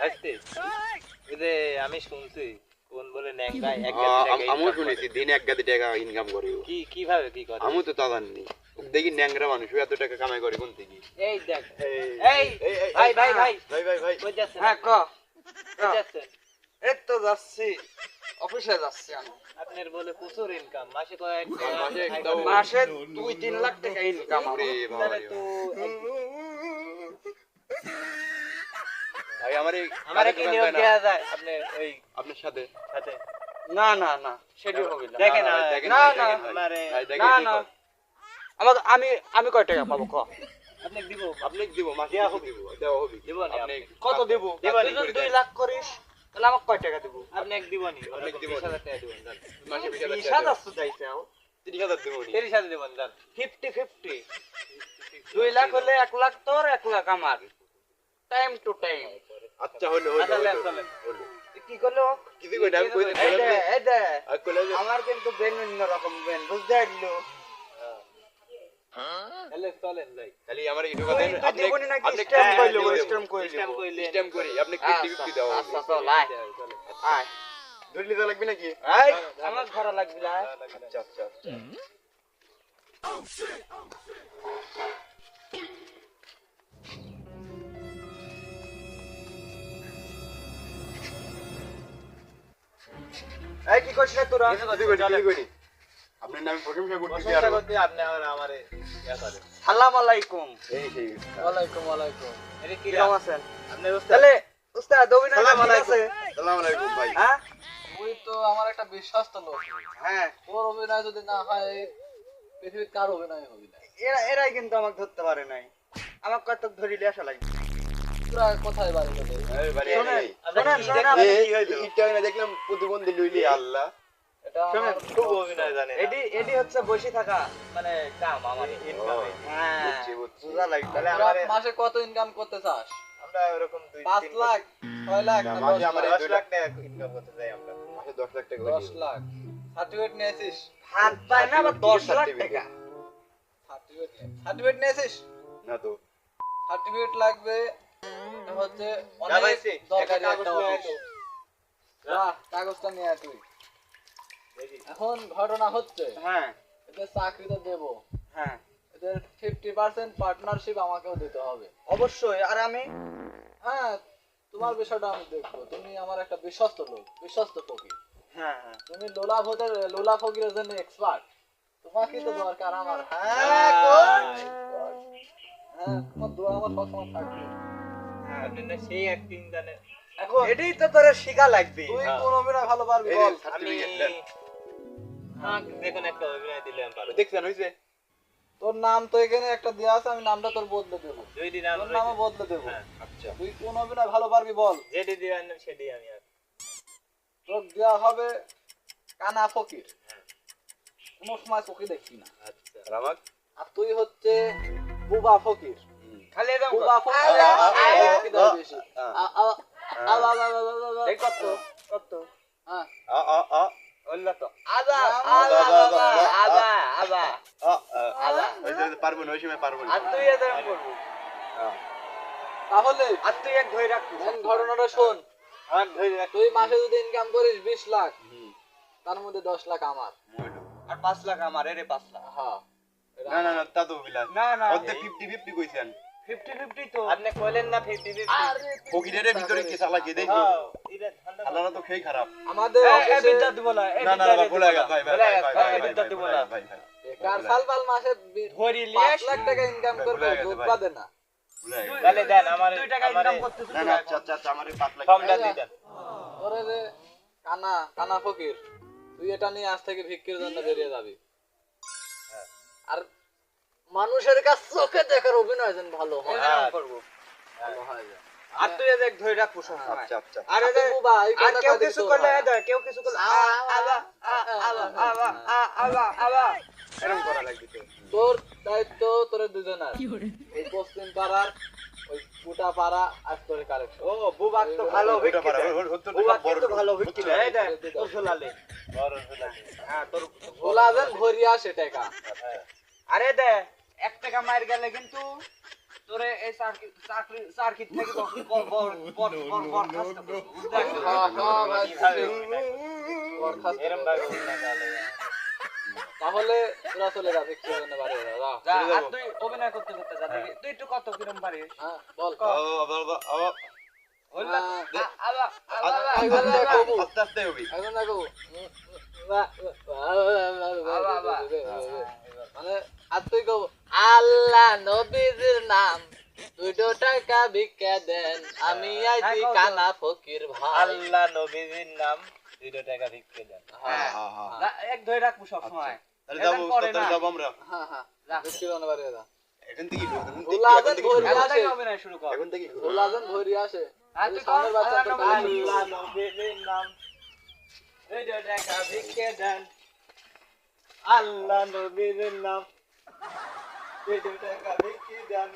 ওই যে আমি শুনছি কোন বলে ন্যাংরা এক গাদি আম- আমিও শুনেছি। দিনে এক গাদি টাকা ইনকাম করে কি কীভাবে কি করে? আমিও তো তা জানি। দেখি ন্যাংরা মানুষ এত টাকা কামাই করে কোন থেকে? এই দেখ এই ভাই ভাই ভাই। ভাই ভাই ভাই। কই যাচ্ছেন? হ্যাঁ ক। কই যাচ্ছেন? এই তো যাচ্ছি। অফিসে যাচ্ছি আমি। আপনার বলে প্রচুর ইনকাম মাসে কয়েক মাসে একদম- মাসে দুই তিন লাখ টাকা ইনকাম বাবা তো ভাই আমার আমারে কি নিয়োগ দেওয়া যায়? আপনি ওই আপনার সাথে। সাথে। না না না। সেটি হবে না। দেখেন না, না, দেখেন না, ভাই, না। আমারে না না। আমাকে আমি আমি কয় টাকা পাবো ক? আপনি দিব আপনি দিব মাসে দেওয়া হবে দেওয়া হবে। দিব না আপনি। কত দেব? যদি করে লাখ করিস তাহলে আমাকে কয় টাকা দেবো? আপনি এক দিবনি আপনি আপনি দিবনি। 20000 টাকা দিবেন মাসে বিশ হাজার বিশ টাকা হাজার তো চাইছে আও তিরিশ হাজার নি। 30000 দিবেন জান ফিফটি ফিফটি। দুই লাখ হলে এক লাখ তোর এক লাখ আমার। টাইম টু টাইম আচ্ছা হলো হলো আচ্ছা, কি করল? কিছু কই না। কই আমার কিন্তু ব্রেন অন্য রকম ব্রেন বুঝতে পারল? হ্যাঁ। তাহলে চলেন ভাই। তাহলে আমার এই কথা করি আপনি কি দাও আয়। আয়। দুলি লাগবে নাকি? আয়। আমার ঘরে লাগবে আচ্ছা আচ্ছা। এই কি করছিস তোরা? কিছু করি করি আপনার নামে প্রশংসা করতেছি আর করতে আপনি আমার আমারে সালাম আলাইকুম। এই সেই ওয়ালাইকুম ওয়ালাইকুম। এটা কি কীরকম আছেন? আপনি উস্তাদ তাহলে উস্তাদ অভিনয় সালাম আলাইকুম। সালাম আলাইকুম ভাই। হ্যাঁ? ওই তো আমার একটা বিশ্বাস তো লোক। হ্যাঁ। ওর অভিনয় যদি না হয় পৃথিবীর কার অভিনয় হবে না। এরা এরাই কিন্তু আমাকে ধরতে পারে নাই। আমাকে কত ধরিলে আসা লাগবে? তোরা মাসে কত ইনকাম করতে চাস? না তো। সার্টিফিকেট লাগবে হচ্ছে অনেক দরকারি একটা একটা কাগজ নিয়ে অফিস কাগজটা নিয়ে তুই। এখন ঘটনা হচ্ছে হ্যাঁ। এদের চাকরি তো দেবো। হ্যাঁ। এদের ফিফটি পার্সেন্ট পার্টনারশিপ আমাকেও দিতে হবে। অবশ্যই আর আমি? হ্যাঁ তোমার বিষয়টা আমি দেখব। তুমি আমার একটা বিশ্বস্ত লোক বিশ্বস্ত ফকির। হ্যাঁ হ্যাঁ। তুমি লোলা ভোটের লোলা ফকিরের জন্য এক্সপার্ট তোমাকে তো দরকার আমার। হ্যাঁ, হ্যাঁ তোমার দোয়া আমার সবসময় থাকবে। সেই অ্যাক্টিং জানেন এখন এটাই তো তোর শিখা লাগবে। তুই হ্যাঁ। কোন অভিনয় ভালো পারবি বল। আমি হ্যাঁ দেখুন একটা অভিনয় দিলে আমি দেখছেন হইছে? তোর নাম তো এখানে একটা দেওয়া আছে আমি নামটা তোর বদলে দেবো। তোর নামও বদলে দেবো। হ্যাঁ আচ্ছা। তুই কোন অভিনয় ভালো পারবি বল। যেটি দিবেন সেটি আমি আর তোর হবে কানা ফকির। কোনো সময় চোখে দেখি না। আচ্ছা। আর তুই হচ্ছে বুবা ফকির। কত কত হ্যাঁ। পারব না ওই সময় পারব না তুই এদের করব হ্যাঁ। তাহলে আর তুই এক ধরে রাখ ঘটনাটা শোন আর ধরে রাখ তুই মাসে যদি ইনকাম করিস বিশ লাখ তার মধ্যে দশ লাখ আমার আর পাঁচ লাখ আমার এরে পাঁচ লাখ হ্যাঁ না না না তা তো বিলাস না না অর্ধেক ফিফটি ফিফটি কইছেন ফিফটি ফিফটি তো। আপনি কইলেন না ফিফটি আরে তুই ফকিরের ভিতরে কি চালা কি দেখি আল্লাহরা তো খেই খারাপ। আমাদের এই বিদ্যা দিব না না না বিদ্যা না দিব বলে না। গেল ভাই ভাই ভাই গেল, ভাই ভাই, ভাই বিদ্যা দিব না। ভাই ভাই বেকার সাল পাল মাসে ধরি পাঁচ লিয়েস। লাখ টাকা ইনকাম করবে দুধ ভাই। না। তাহলে দেন আমার দুই টাকা ইনকাম করতেছিস না না আচ্ছা আচ্ছা আচ্ছা আমারে পাঁচ লাখ ফর্মটা দিয়ে দেন। ওরে রে কানা কানা ফকির তুই এটা নিয়ে আজ থেকে ভিক্ষের জন্য বেরিয়ে যাবি। আর মানুষের কাছে চোখে দেখার অভিনয় যেন ভালো হয় ও ভালো তোর যেন ভরিয়া আরে দে এক টাকা মার গেলে কিন্তু তাহলে মানে আর তুই কব আল্লাহ নবীজির নাম। দুইটো টাকা ভিক্ষা দেন আমি আইছি হ্যাঁ, কানা ফকির ভাই। আল্লাহ নবীজির নাম দুইটা টাকা ভিক্ষে দেন। হ্যাঁ হ্যাঁ হ্যাঁ। এক ধরে রাখব তাহলে এরকম যাব করে তাহলে। যাব আমরা। হ্যাঁ হ্যাঁ এখান থেকে থেকে, ভোর আসে। থেকে অভিনয় শুরু কর। এখন থেকে ঢুক। গোলাজন ভরি আসে। আর তুই সামনের কর, বাচ্চা তো আল্লাহ কালি নবী- আল্লাহ নবীজির নাম। টাকা ভিক্ষে দেন। আল্লাহ নবীজির নাম। দুইটা টাকা ভিক্ষে দেন